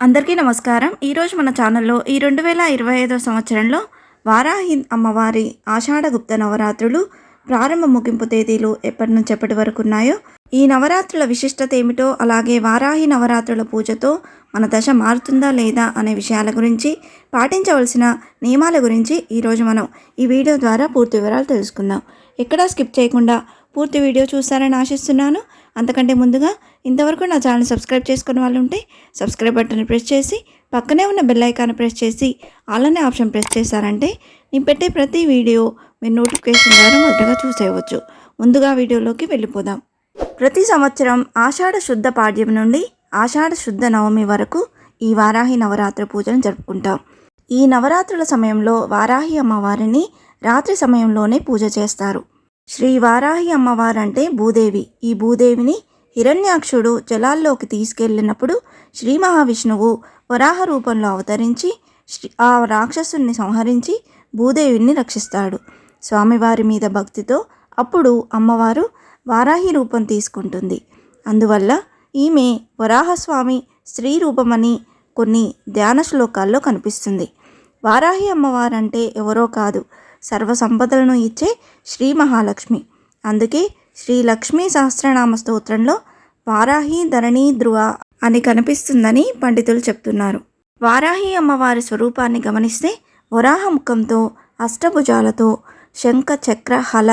అందరికీ నమస్కారం. ఈరోజు మన ఛానల్లో ఈ రెండు వేల ఇరవై ఐదో సంవత్సరంలో వారాహి అమ్మవారి ఆషాఢ గుప్త నవరాత్రులు ప్రారంభ ముగింపు తేదీలు ఎప్పటి నుంచి ఎప్పటి వరకు ఉన్నాయో ఈ నవరాత్రుల విశిష్టత ఏమిటో అలాగే వారాహి నవరాత్రుల పూజతో మన దశ మారుతుందా లేదా అనే విషయాల గురించి పాటించవలసిన నియమాల గురించి ఈరోజు మనం ఈ వీడియో ద్వారా పూర్తి వివరాలు తెలుసుకుందాం. ఎక్కడా స్కిప్ చేయకుండా పూర్తి వీడియో చూస్తారని ఆశిస్తున్నాను. అంతకంటే ముందుగా ఇంతవరకు నా ఛానల్ సబ్స్క్రైబ్ చేసుకున్న వాళ్ళు ఉంటే సబ్స్క్రైబ్ బటన్ ప్రెస్ చేసి పక్కనే ఉన్న బెల్ ఐకాన్ ప్రెస్ చేసి అలానే ఆప్షన్ ప్రెస్ చేశారంటే నేను పెట్టే ప్రతి వీడియో మీరు నోటిఫికేషన్ ద్వారా మొదటగా చూసేయవచ్చు. ముందుగా వీడియోలోకి వెళ్ళిపోదాం. ప్రతి సంవత్సరం ఆషాఢ శుద్ధ పాడ్యం నుండి ఆషాఢ శుద్ధ నవమి వరకు ఈ వారాహి నవరాత్రి పూజను జరుపుకుంటాం. ఈ నవరాత్రుల సమయంలో వారాహి అమ్మవారిని రాత్రి సమయంలోనే పూజ చేస్తారు. శ్రీ వారాహి అమ్మవారంటే భూదేవి. ఈ భూదేవిని హిరణ్యాక్షుడు జలాల్లోకి తీసుకెళ్ళినప్పుడు శ్రీ మహావిష్ణువు వరాహ రూపంలో అవతరించి శ్రీ ఆ రాక్షసుని సంహరించి భూదేవిని రక్షిస్తాడు. స్వామివారి మీద భక్తితో అప్పుడు అమ్మవారు వారాహి రూపం తీసుకుంటుంది. అందువల్ల ఈమె వరాహస్వామి స్త్రీ రూపమని కొన్ని ధ్యాన శ్లోకాల్లో కనిపిస్తుంది. వారాహి అమ్మవారంటే ఎవరో కాదు సర్వ సంపదలను ఇచ్చే శ్రీ మహాలక్ష్మి. అందుకే శ్రీ లక్ష్మీ సహస్రనామ స్తోత్రంలో వారాహి ధరణి ధ్రువ అని కనిపిస్తుందని పండితులు చెప్తున్నారు. వారాహి అమ్మవారి స్వరూపాన్ని గమనిస్తే వరాహ ముఖంతో అష్టభుజాలతో శంఖ చక్ర హల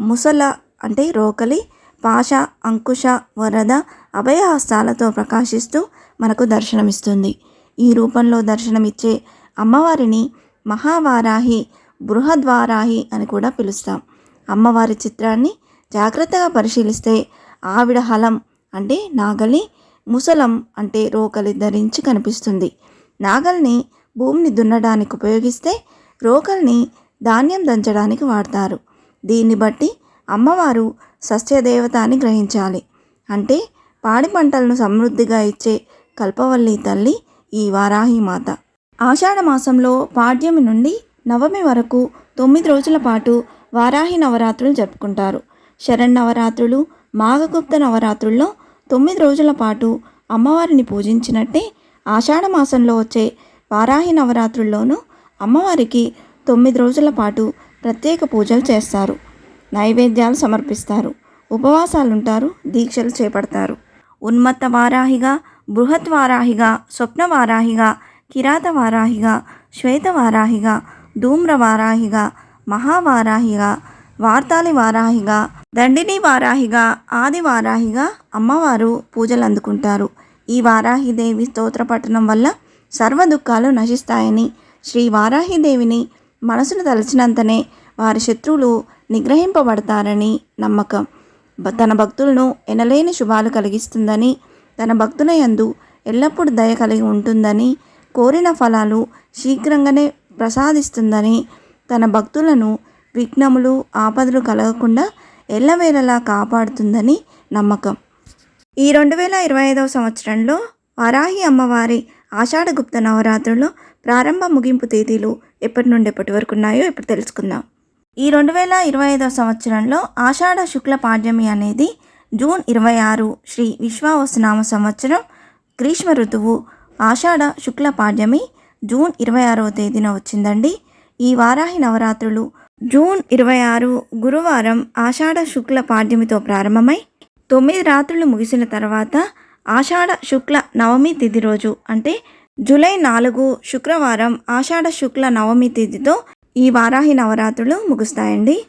ముసల అంటే రోకలి పాష అంకుశ వరద అభయహస్తాలతో ప్రకాశిస్తూ మనకు దర్శనమిస్తుంది. ఈ రూపంలో దర్శనమిచ్చే అమ్మవారిని మహావారాహి బృహద్వారాహి అని కూడా పిలుస్తాం. అమ్మవారి చిత్రాన్ని జాగ్రత్తగా పరిశీలిస్తే ఆవిడ హలం అంటే నాగలి ముసలం అంటే రోకలి ధరించి కనిపిస్తుంది. నాగల్ని భూమిని దున్నడానికి ఉపయోగిస్తే రోకల్ని ధాన్యం దంచడానికి వాడతారు. దీన్ని బట్టి అమ్మవారు సస్యదేవత అని గ్రహించాలి. అంటే పాడి పంటలను సమృద్ధిగా ఇచ్చే కల్పవల్లి తల్లి ఈ వారాహి మాత. ఆషాఢ మాసంలో పాడ్యమి నుండి నవమి వరకు తొమ్మిది రోజుల పాటు వారాహి నవరాత్రులు జరుపుకుంటారు. శరన్నవరాత్రులు మాఘగుప్త నవరాత్రుల్లో తొమ్మిది రోజుల పాటు అమ్మవారిని పూజించినట్టే ఆషాఢమాసంలో వచ్చే వారాహి నవరాత్రుల్లోనూ అమ్మవారికి తొమ్మిది రోజుల పాటు ప్రత్యేక పూజలు చేస్తారు. నైవేద్యాలు సమర్పిస్తారు. ఉపవాసాలుంటారు. దీక్షలు చేపడతారు. ఉన్మత్త వారాహిగా బృహత్ వారాహిగా స్వప్న వారాహిగా కిరాత వారాహిగా శ్వేత వారాహిగా ధూమ్ర వారాహిగా మహావారాహిగా వార్తాలి వారాహిగా దండిని వారాహిగా ఆది వారాహిగా అమ్మవారు పూజలు అందుకుంటారు. ఈ వారాహిదేవి స్తోత్ర పఠనం వల్ల సర్వ దుఃఖాలు నశిస్తాయని శ్రీ వారాహిదేవిని మనసును తలచినంతనే వారి శత్రువులు నిగ్రహింపబడతారని నమ్మకం. తన భక్తులను ఎనలేని శుభాలు కలిగిస్తుందని తన భక్తుల యందు ఎల్లప్పుడూ దయ కలిగి ఉంటుందని కోరిన ఫలాలు శీఘ్రంగానే ప్రసాదిస్తుందని తన భక్తులను విఘ్నములు ఆపదలు కలగకుండా ఎల్లవేళలా కాపాడుతుందని నమ్మకం. ఈ రెండు వేల ఇరవై ఐదవ సంవత్సరంలో వరాహి అమ్మవారి ఆషాఢగుప్త నవరాత్రులు నవరాత్రుల్లో ప్రారంభ ముగింపు తేదీలు ఎప్పటి నుండి ఎప్పటి వరకు ఉన్నాయో ఇప్పుడు తెలుసుకుందాం. ఈ రెండు వేల ఇరవై ఐదవ సంవత్సరంలో ఆషాఢ శుక్ల పాడ్యమి అనేది జూన్ ఇరవై ఆరు శ్రీ విశ్వావసనామ సంవత్సరం గ్రీష్మ ఋతువు ఆషాఢ శుక్ల పాడ్యమి జూన్ ఇరవై ఆరవ తేదీన వచ్చిందండి. ఈ వారాహి నవరాత్రులు జూన్ ఇరవై ఆరు గురువారం ఆషాఢ శుక్ల పాడ్యమితో ప్రారంభమై తొమ్మిది రాత్రులు ముగిసిన తర్వాత ఆషాఢ శుక్ల నవమి తిథి రోజు అంటే జూలై నాలుగు శుక్రవారం ఆషాఢ శుక్ల నవమి తిథితో ఈ వారాహి నవరాత్రులు ముగుస్తాయండి.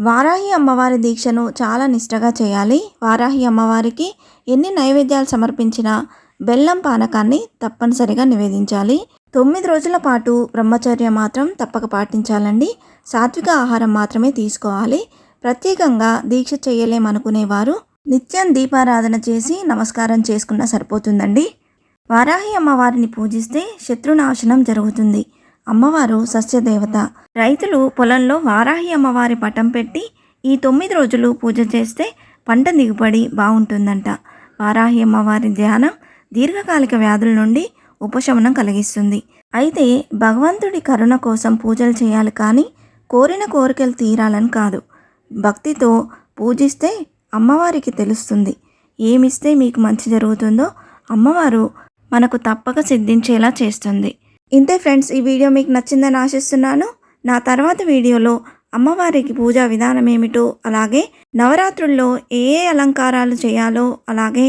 వారాహి అమ్మవారి దీక్షను చాలా నిష్టగా చేయాలి. వారాహి అమ్మవారికి ఎన్ని నైవేద్యాలు సమర్పించినా బెల్లం పానకాన్ని తప్పనిసరిగా నివేదించాలి. తొమ్మిది రోజుల పాటు బ్రహ్మచర్య మాత్రం తప్పక పాటించాలండి. సాత్విక ఆహారం మాత్రమే తీసుకోవాలి. ప్రత్యేకంగా దీక్ష చేయలేమనుకునేవారు నిత్యం దీపారాధన చేసి నమస్కారం చేసుకున్నా సరిపోతుందండి. వారాహి అమ్మవారిని పూజిస్తే శత్రునాశనం జరుగుతుంది. అమ్మవారు సస్యదేవత. రైతులు పొలంలో వారాహి అమ్మవారి పటం పెట్టి ఈ తొమ్మిది రోజులు పూజ చేస్తే పంట దిగుబడి బాగుంటుందంట. వారాహి అమ్మవారి ధ్యానం దీర్ఘకాలిక వ్యాధుల నుండి ఉపశమనం కలిగిస్తుంది. అయితే భగవంతుడి కరుణ కోసం పూజలు చేయాలి కానీ కోరిన కోరికలు తీరాలని కాదు. భక్తితో పూజిస్తే అమ్మవారికి తెలుస్తుంది. ఏమిస్తే మీకు మంచి జరుగుతుందో అమ్మవారు మనకు తప్పక సిద్ధించేలా చేస్తుంది. ఇంతే ఫ్రెండ్స్ ఈ వీడియో మీకు నచ్చిందని ఆశిస్తున్నాను. నా తర్వాత వీడియోలో అమ్మవారికి పూజా విధానం ఏమిటో అలాగే నవరాత్రుల్లో ఏ ఏ అలంకారాలు చేయాలో అలాగే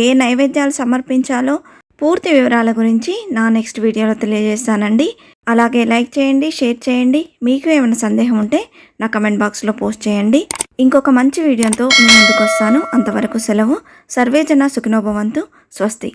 ఏ నైవేద్యాలు సమర్పించాలో పూర్తి వివరాల గురించి నా నెక్స్ట్ వీడియోలో తెలియజేస్తానండి. అలాగే లైక్ చేయండి షేర్ చేయండి. మీకు ఏమైనా సందేహం ఉంటే నా కమెంట్ బాక్స్లో పోస్ట్ చేయండి. ఇంకొక మంచి వీడియోతో నేను ముందుకు వస్తాను అంతవరకు సెలవు. సర్వేజన సుఖినోభవంతు. స్వస్తి.